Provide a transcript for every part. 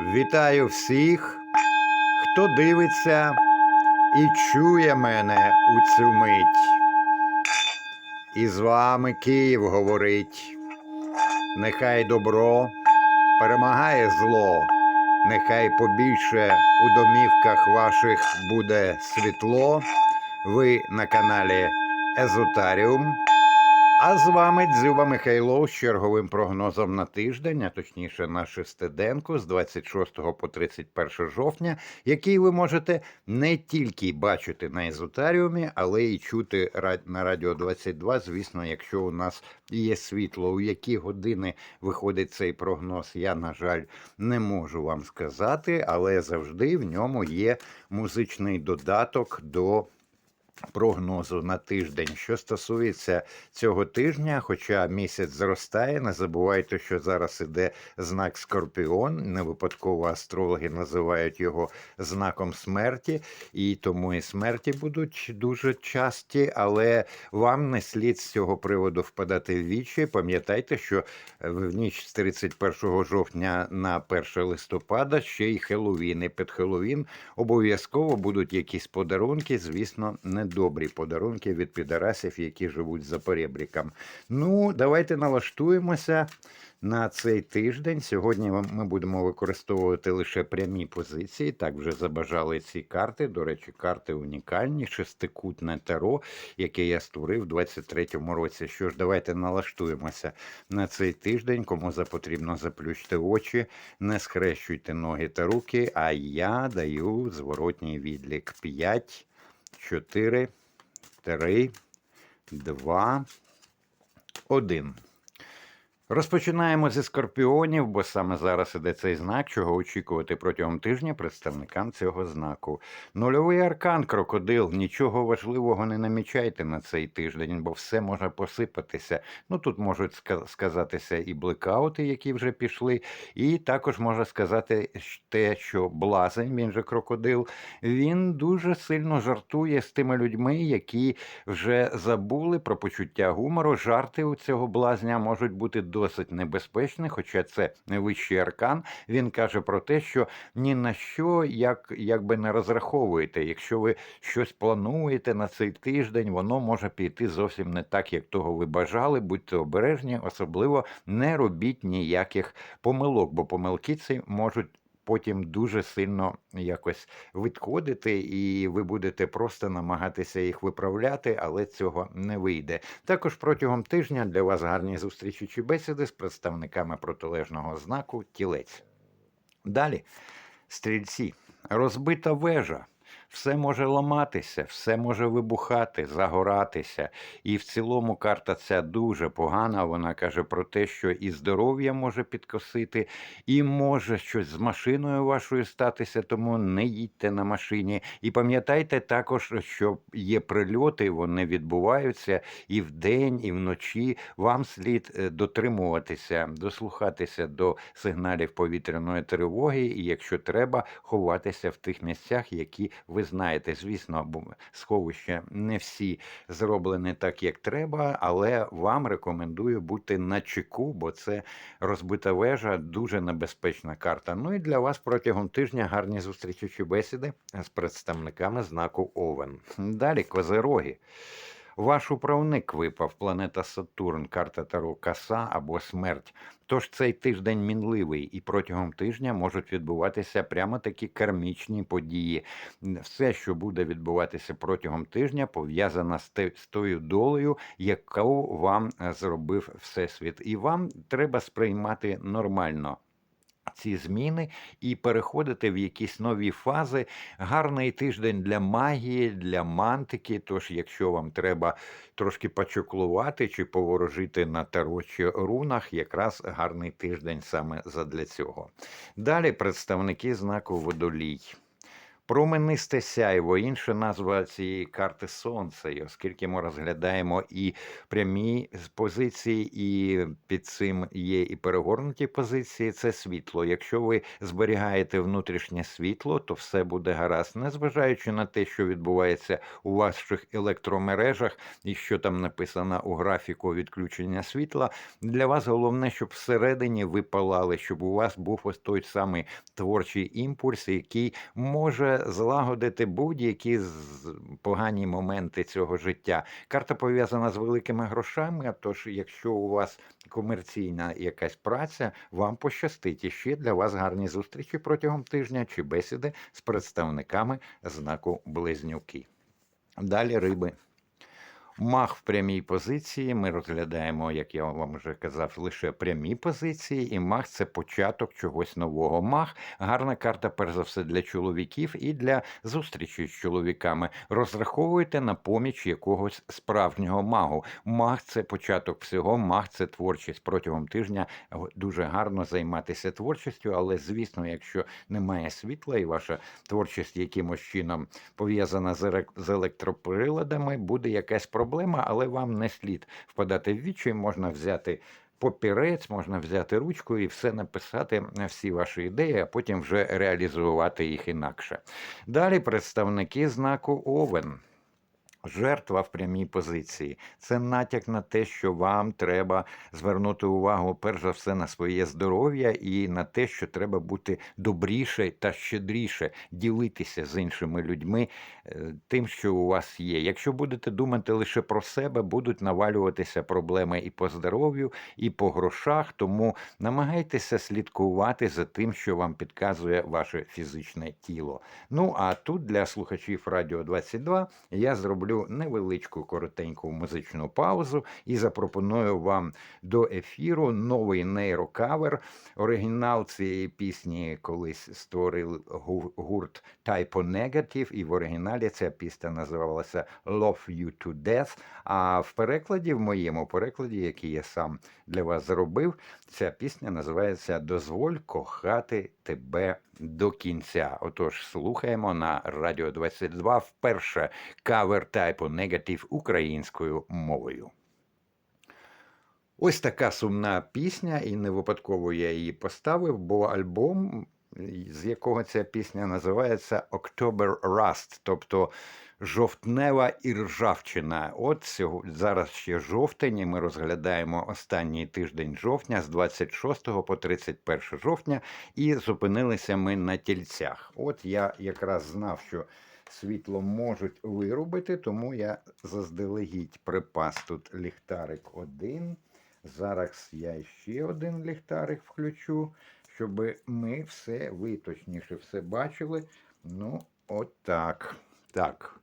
Вітаю всіх, хто дивиться і чує мене у цю мить. І з вами Київ говорить. Нехай добро перемагає зло, нехай побільше у домівках ваших буде світло. Ви на каналі Езотаріум. А з вами Дзюба Михайлов з черговим прогнозом на тиждень, а точніше на шестиденку з 26 по 31 жовтня, який ви можете не тільки бачити на езотаріумі, але й чути на радіо 22, звісно, якщо у нас є світло. У які години виходить цей прогноз, я, на жаль, не можу вам сказати, але завжди в ньому є музичний додаток до прогнозу на тиждень. Що стосується цього тижня, хоча місяць зростає, не забувайте, що зараз іде знак Скорпіон. Не випадково астрологи називають його знаком смерті, і тому і смерті будуть дуже часті, але вам не слід з цього приводу впадати в вічі. Пам'ятайте, що в ніч з 31 жовтня на 1 листопада ще й Хеллоуін. І під Хеллоуін обов'язково будуть якісь подарунки, звісно, недобрі подарунки від підарасів, які живуть за поребріком. Ну, давайте налаштуємося на цей тиждень. Сьогодні ми будемо використовувати лише прямі позиції. Так вже забажали ці карти. До речі, карти унікальні, шестикутне таро, яке я створив у 23-му році. Що ж, давайте налаштуємося на цей тиждень. Кому запотрібно заплющте очі, не схрещуйте ноги та руки. А я даю зворотній відлік 5, 4, 3, 2, 1. Розпочинаємо зі скорпіонів, бо саме зараз іде цей знак, чого очікувати протягом тижня представникам цього знаку. Нульовий аркан, крокодил. Нічого важливого не намічайте на цей тиждень, бо все може посипатися. Ну тут можуть сказатися і блекаути, які вже пішли, і також може сказати те, що блазень, він же крокодил, він дуже сильно жартує з тими людьми, які вже забули про почуття гумору. Жарти у цього блазня можуть бути досить небезпечний, хоча це не вищий аркан. Він каже про те, що ні на що як, якби не розраховуєте. Якщо ви щось плануєте на цей тиждень, воно може піти зовсім не так, як того ви бажали. Будьте обережні, особливо не робіть ніяких помилок, бо помилки ці можуть. Потім дуже сильно якось відходити, і ви будете просто намагатися їх виправляти, але цього не вийде. Також протягом тижня для вас гарні зустрічі чи бесіди з представниками протилежного знаку тілець. Далі, стрільці, розбита вежа. Все може ламатися, все може вибухати, загоратися. І в цілому карта ця дуже погана. Вона каже про те, що і здоров'я може підкосити, і може щось з машиною вашою статися, тому не їдьте на машині. І пам'ятайте також, що є прильоти, вони відбуваються і вдень, і вночі. Вам слід е, дотримуватися, дослухатися до сигналів повітряної тривоги, і якщо треба, ховатися в тих місцях, які ви знаєте. Звісно, сховища не всі зроблені так, як треба, але вам рекомендую бути на чеку, бо це розбита вежа, дуже небезпечна карта. Ну і для вас протягом тижня гарні зустрічі бесіди з представниками знаку Овен. Далі козероги. Ваш управник випав планета Сатурн, карта Таро Каса або смерть. Тож цей тиждень мінливий, і протягом тижня можуть відбуватися прямо такі кармічні події. Все, що буде відбуватися протягом тижня, пов'язано з тою долею, яку вам е, зробив Всесвіт. І вам треба сприймати нормально. Ці зміни і переходити в якісь нові фази. Гарний тиждень для магії, для мантики. Тож, якщо вам треба трошки почоклувати чи поворожити на таро чи рунах, якраз гарний тиждень саме задля цього. Далі представники знаку водолій. Променисте сяйво, інша назва цієї карти сонце. І оскільки ми розглядаємо і прямі позиції, і під цим є і перегорнуті позиції, це світло. Якщо ви зберігаєте внутрішнє світло, то все буде гаразд, незважаючи на те, що відбувається у ваших електромережах і що там написано у графіку відключення світла. Для вас головне, щоб всередині ви палали, щоб у вас був ось той самий творчий імпульс, який може злагодити будь-які погані моменти цього життя. Карта пов'язана з великими грошами. Тож, якщо у вас комерційна якась праця, вам пощастить. І ще для вас гарні зустрічі протягом тижня чи бесіди з представниками знаку Близнюки. Далі риби. Мах в прямій позиції. Ми розглядаємо, як я вам вже казав, лише прямі позиції, і мах це початок чогось нового. Мах гарна карта, перш за все, для чоловіків і для зустрічі з чоловіками. Розраховуйте на поміч якогось справжнього магу. Мах це початок всього, мах це творчість. Протягом тижня дуже гарно займатися творчістю, але звісно, якщо немає світла і ваша творчість якимось чином пов'язана з електроприладами, буде якась проблема, але вам не слід впадати в відчай, можна взяти. Попірець можна взяти ручку і все написати всі ваші ідеї, а потім вже реалізувати їх інакше. Далі представники знаку Овен. Жертва в прямій позиції це натяк на те, що вам треба звернути увагу перш за все на своє здоров'я і на те, що треба бути добріше та щедріше, ділитися з іншими людьми е, тим, що у вас є. Якщо будете думати лише про себе, будуть навалюватися проблеми і по здоров'ю, і по грошах. Тому намагайтеся слідкувати за тим, що вам підказує ваше фізичне тіло. Ну а тут для слухачів Радіо 22 я зроблю невеличку коротеньку музичну паузу і запропоную вам до ефіру новий нейрокавер. Оригінал цієї пісні колись створив гурт Typo Negative, і в оригіналі ця пісня називалася Love You to Death. А в перекладі, в моєму перекладі, який я сам для вас зробив, ця пісня називається Дозволь кохати тебе до кінця. Отож, слухаємо на Радіо 22 вперше кавер Typo Negative українською мовою. Ось така сумна пісня, і не випадково я її поставив, бо альбом, з якого ця пісня називається October Rust, тобто жовтнева іржавчина. От зараз ще жовтень, і ми розглядаємо останній тиждень жовтня з 26 по 31 жовтня, і зупинилися ми на тільцях. От я якраз знав, що світло можуть вирубити, тому я заздалегідь припас тут ліхтарик один. Зараз я ще один ліхтарик включу, щоб ми все, ви точніше все бачили. Ну, от так.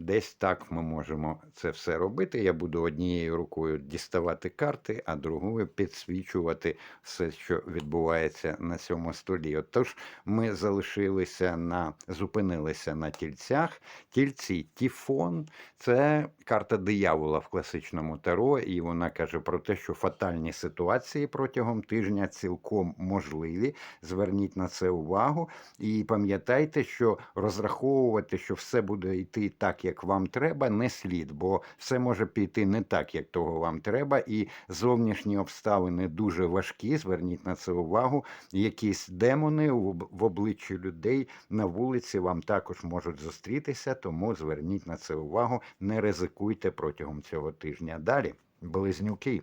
Десь так ми можемо це все робити. Я буду однією рукою діставати карти, а другою підсвічувати все, що відбувається на цьому столі. Отож, ми залишилися на зупинилися на тільцях. Тільці Тіфон це карта диявола в класичному таро, і вона каже про те, що фатальні ситуації протягом тижня цілком можливі. Зверніть на це увагу. І пам'ятайте, що розраховувати, що все буде йти так, як вам треба, не слід, бо все може піти не так, як того вам треба, і зовнішні обставини дуже важкі. Зверніть на це увагу. Якісь демони в обличчі людей на вулиці вам також можуть зустрітися, тому зверніть на це увагу, не ризикуйте протягом цього тижня. Далі близнюки.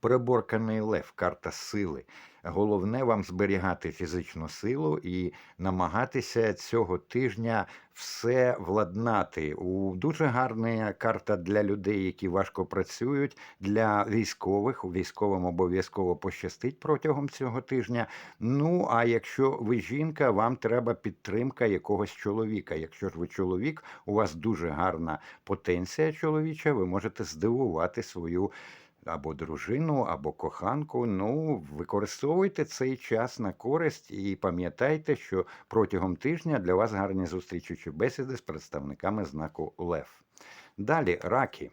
Переборканий лев, карта сили. Головне вам зберігати фізичну силу і намагатися цього тижня все владнати. У дуже гарна карта для людей, які важко працюють, для військових. Військовим обов'язково пощастить протягом цього тижня. Ну а якщо ви жінка, вам треба підтримка якогось чоловіка. Якщо ж ви чоловік, у вас дуже гарна потенція чоловіча, ви можете здивувати свою або дружину, або коханку. Ну, використовуйте цей час на користь і пам'ятайте, що протягом тижня для вас гарні зустрічі чи бесіди з представниками знаку Лев. Далі раки.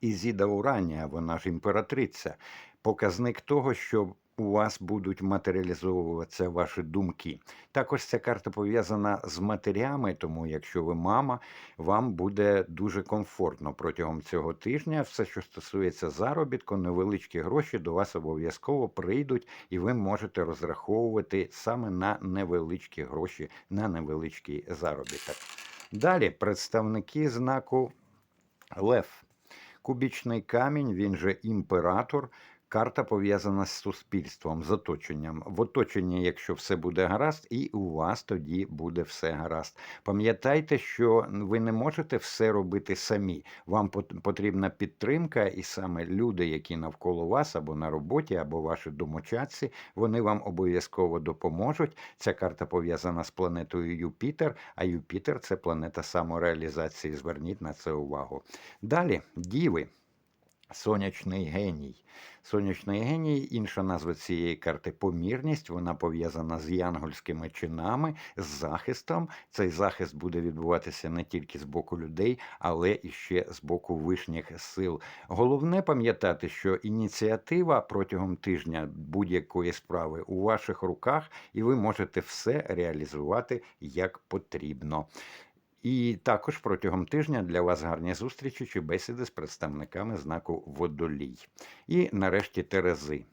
Ізіда Уранія, вона ж імператриця, показник того, що у вас будуть матеріалізовуватися ваші думки. Також ця карта пов'язана з матерями, тому якщо ви мама, вам буде дуже комфортно протягом цього тижня. Все, що стосується заробітку, невеличкі гроші до вас обов'язково прийдуть, і ви можете розраховувати саме на невеличкі гроші, на невеличкий заробіток. Далі представники знаку Лев. Кубічний камінь, він же імператор. Карта пов'язана з суспільством, з оточенням. В оточенні, якщо все буде гаразд, і у вас тоді буде все гаразд. Пам'ятайте, що ви не можете все робити самі. Вам потрібна підтримка, і саме люди, які навколо вас, або на роботі, або ваші домочадці, вони вам обов'язково допоможуть. Ця карта пов'язана з планетою Юпітер, а Юпітер це планета самореалізації. Зверніть на це увагу. Далі, діви. Сонячний геній. Сонячний геній, інша назва цієї карти помірність. Вона пов'язана з янгольськими чинами, з захистом. Цей захист буде відбуватися не тільки з боку людей, але і ще з боку вишніх сил. Головне пам'ятати, що ініціатива протягом тижня будь-якої справи у ваших руках, і ви можете все реалізувати як потрібно. І також протягом тижня для вас гарні зустрічі чи бесіди з представниками знаку водолій. І нарешті Терези.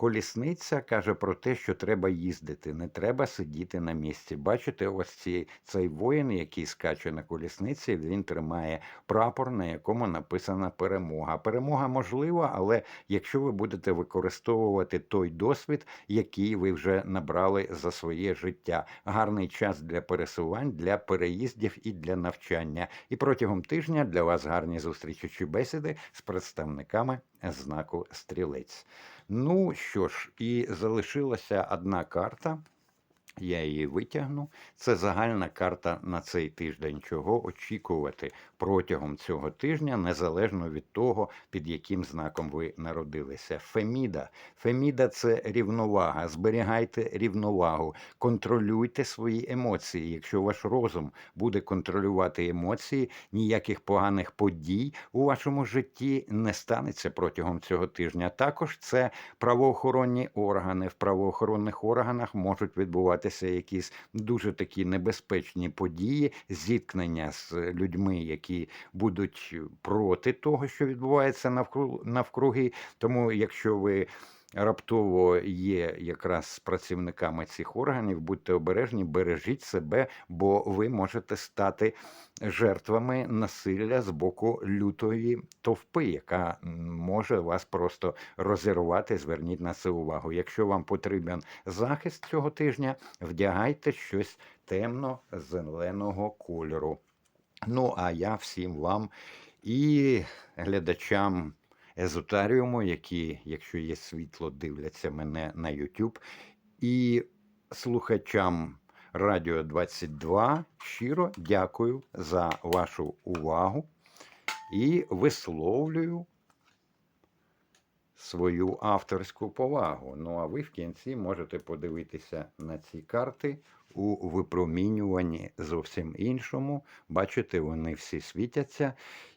Колісниця каже про те, що треба їздити, не треба сидіти на місці. Бачите, ось ці, цей воїн, який скаче на колісниці, він тримає прапор, на якому написана перемога. Перемога можлива, але якщо ви будете використовувати той досвід, який ви вже набрали за своє життя, гарний час для пересувань, для переїздів і для навчання. І протягом тижня для вас гарні зустрічі чи бесіди з представниками знаку стрілець. Ну що ж, і залишилася одна карта. Я її витягну. Це загальна карта на цей тиждень, чого очікувати протягом цього тижня, незалежно від того, під яким знаком ви народилися. Феміда. Феміда це рівновага. Зберігайте рівновагу, контролюйте свої емоції. Якщо ваш розум буде контролювати емоції, ніяких поганих подій у вашому житті не станеться протягом цього тижня. Також це правоохоронні органи. В правоохоронних органах можуть відбуватися якісь дуже такі небезпечні події, зіткнення з людьми, які будуть проти того, що відбувається навкруг навкруги. Тому, якщо ви раптово є якраз з працівниками цих органів, будьте обережні, бережіть себе, бо ви можете стати жертвами насилля з боку лютої товпи, яка може вас просто розірвати. Зверніть на це увагу. Якщо вам потрібен захист цього тижня, вдягайте щось темно-зеленого кольору. Ну, а я всім вам і глядачам езотаріуму, які, якщо є світло, дивляться мене на YouTube, і слухачам Радіо 22 щиро дякую за вашу увагу і висловлюю свою авторську повагу. Ну а ви в кінці можете подивитися на ці карти у випромінюванні зовсім іншому. Бачите, вони всі світяться.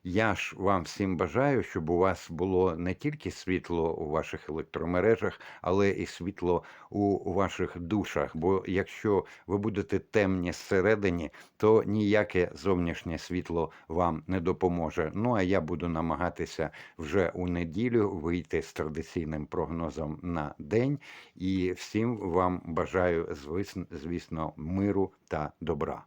Я ж вам всім бажаю, щоб у вас було не тільки світло у ваших електромережах, але і світло у ваших душах. Бо якщо ви будете темні зсередині, то ніяке зовнішнє світло вам не допоможе. Ну а я буду намагатися вже у неділю вийти з традиційним прогнозом на день. І всім вам бажаю, звісно, миру та добра.